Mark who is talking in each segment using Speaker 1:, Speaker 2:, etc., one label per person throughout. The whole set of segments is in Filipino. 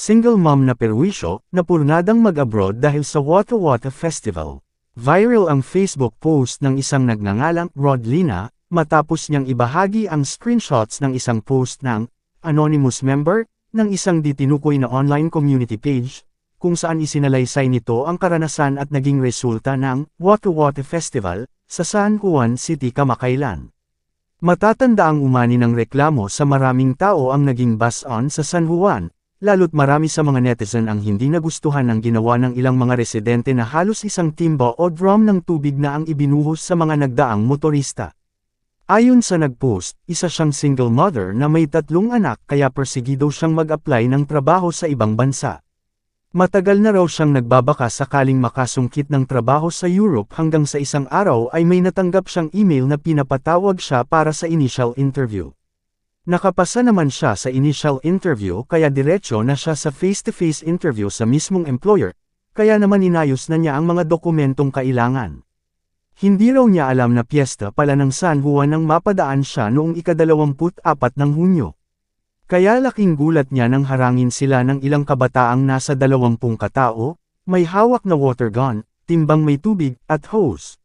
Speaker 1: Single mom na perwisyo, na purnadang mag-abroad dahil sa Wata Wata Festival. Viral ang Facebook post ng isang nagngangalang Rodlina, matapos niyang ibahagi ang screenshots ng isang post ng anonymous member ng isang ditinukoy na online community page, kung saan isinalaysay nito ang karanasan at naging resulta ng Wata Wata Festival sa San Juan City kamakailan. Matatanda ang umani ng reklamo sa maraming tao ang naging bus-on sa San Juan, lalo't marami sa mga netizen ang hindi nagustuhan ng ginawa ng ilang mga residente na halos isang timba o drum ng tubig na ang ibinuhos sa mga nagdaang motorista. Ayon sa nagpost, isa siyang single mother na may tatlong anak kaya persigido siyang mag-apply ng trabaho sa ibang bansa. Matagal na raw siyang nagbabaka sakaling makasungkit ng trabaho sa Europe hanggang sa isang araw ay may natanggap siyang email na pinapatawag siya para sa initial interview. Nakapasa naman siya sa initial interview kaya diretsyo na siya sa face-to-face interview sa mismong employer, kaya naman inayos na niya ang mga dokumentong kailangan. Hindi raw niya alam na piyesta pala ng San Juan nang mapadaan siya noong ikadalawamput-apat ng Hunyo. Kaya laking gulat niya nang harangin sila ng ilang kabataang nasa dalawampung katao, may hawak na water gun, timbang may tubig, at hose.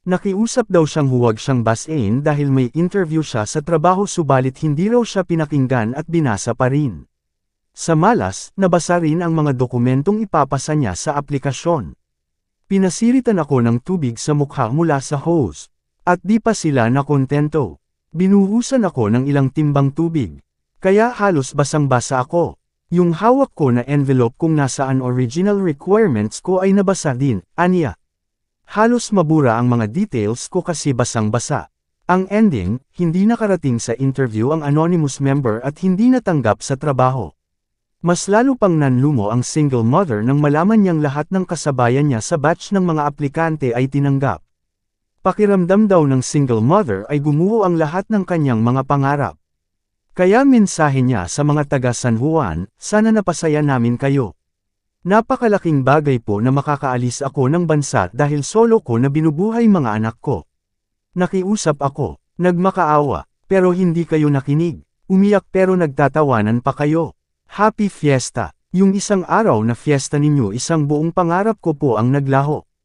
Speaker 1: Nakiusap daw siyang huwag siyang basain dahil may interview siya sa trabaho subalit hindi raw siya pinakinggan at binasa pa rin. Sa malas, nabasa rin ang mga dokumentong ipapasa niya sa aplikasyon. Pinasiritan ako ng tubig sa mukha mula sa hose. At di pa sila nakontento. Binuhusan ako ng ilang timbang tubig. Kaya halos basang-basa ako. Yung hawak ko na envelope kung nasaan original requirements ko ay nabasa din, aniya. Halos mabura ang mga details ko kasi basang-basa. Ang ending, hindi nakarating sa interview ang anonymous member at hindi natanggap sa trabaho. Mas lalo pang nanlumo ang single mother nang malaman niyang lahat ng kasabayan niya sa batch ng mga aplikante ay tinanggap. Pakiramdam daw ng single mother ay gumuho ang lahat ng kanyang mga pangarap. Kaya mensahe niya sa mga taga San Juan, sana napasaya namin kayo. Napakalaking bagay po na makakaalis ako ng bansa dahil solo ko na binubuhay mga anak ko. Nakiusap ako, nagmakaawa, pero hindi kayo nakinig. Umiyak pero nagtatawanan pa kayo. Happy Fiesta! Yung isang araw na fiesta ninyo isang buong pangarap ko po ang naglaho.